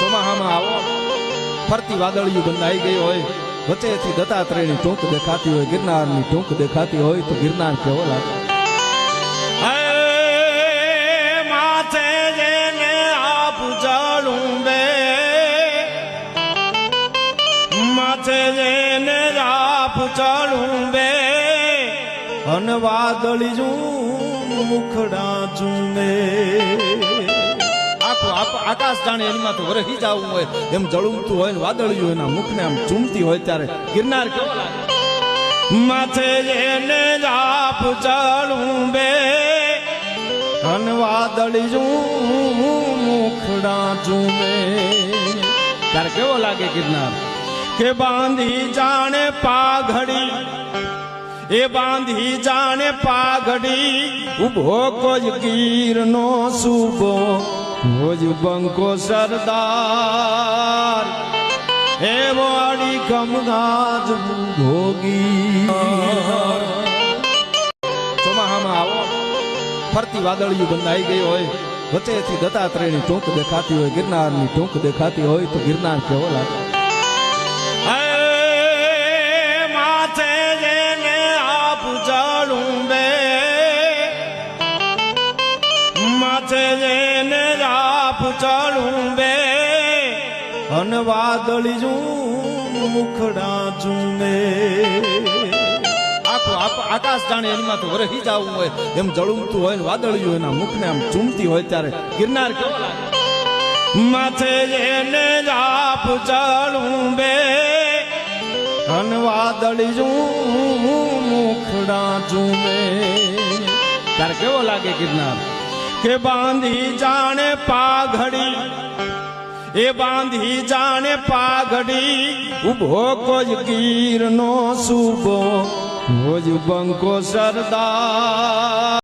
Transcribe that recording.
ચોમાહામાં આવો. ફરતી વાદળિયું બંધાઈ ગઈ હોય. વચ્ચેથી દત્તાત્રેયની ટોંક દેખાતી હોય, ગિરનારની ટોંક દેખાતી હોય તો ગિરનાર કેવો લાગે? જાળું બે માથે જેને આપ ચાળું વાદળી જું મુખડા ચૂંબે આખું આકાશ જાણે એમાં તો વરહી જવું હોય એમ જળુમતું હોય ને વાદળિયું એના મુખને આમ ચૂમતી હોય ત્યારે ગિરનાર કેવો લાગે? માથે એને જાપ ચડું બે અન વાદળી મુખડા ચૂમે ત્યારે કેવો લાગે ગિરનાર? કે બાંધી જાણે પાઘડી, એ બાંધી જાણે પાઘડી, ઊભો કોઈ ગીરનો સુબો. ભોજ બંકો સરદાર હે વાડી કમગાજ ભોગી. ચોમાહામાં આવો. ફરતી વાદળિયું બંધાઈ ગઈ હોય, વચ્ચેથી દત્તાત્રેયની ટૂંક દેખાતી હોય, ગિરનારની ટોંક દેખાતી હોય, તો ગિરનાર કેવો લાગે? માથે જેને રાપ ચાલું બે. અન વાદળી જું મુખડા ચૂંબે આખું આકાશ જાણે એમાં તો વરહી જવું હોય એમ જળુમતું હોય ને વાદળિયું એના મુખને આમ ચૂમતી હોય ત્યારે ગિરનાર કેવો લાગે માથે જેને આપ ચાલું બે. અન વાદળી જું મુખડા ચૂંબે ત્યારે કેવો લાગે ગિરનાર? કે બાંધી જાણે પાઘડી, એ બાંધી જાણે પાઘડી ઊભો કોઈ ગીરનો સુબો ભોજ બંકો સરદાર.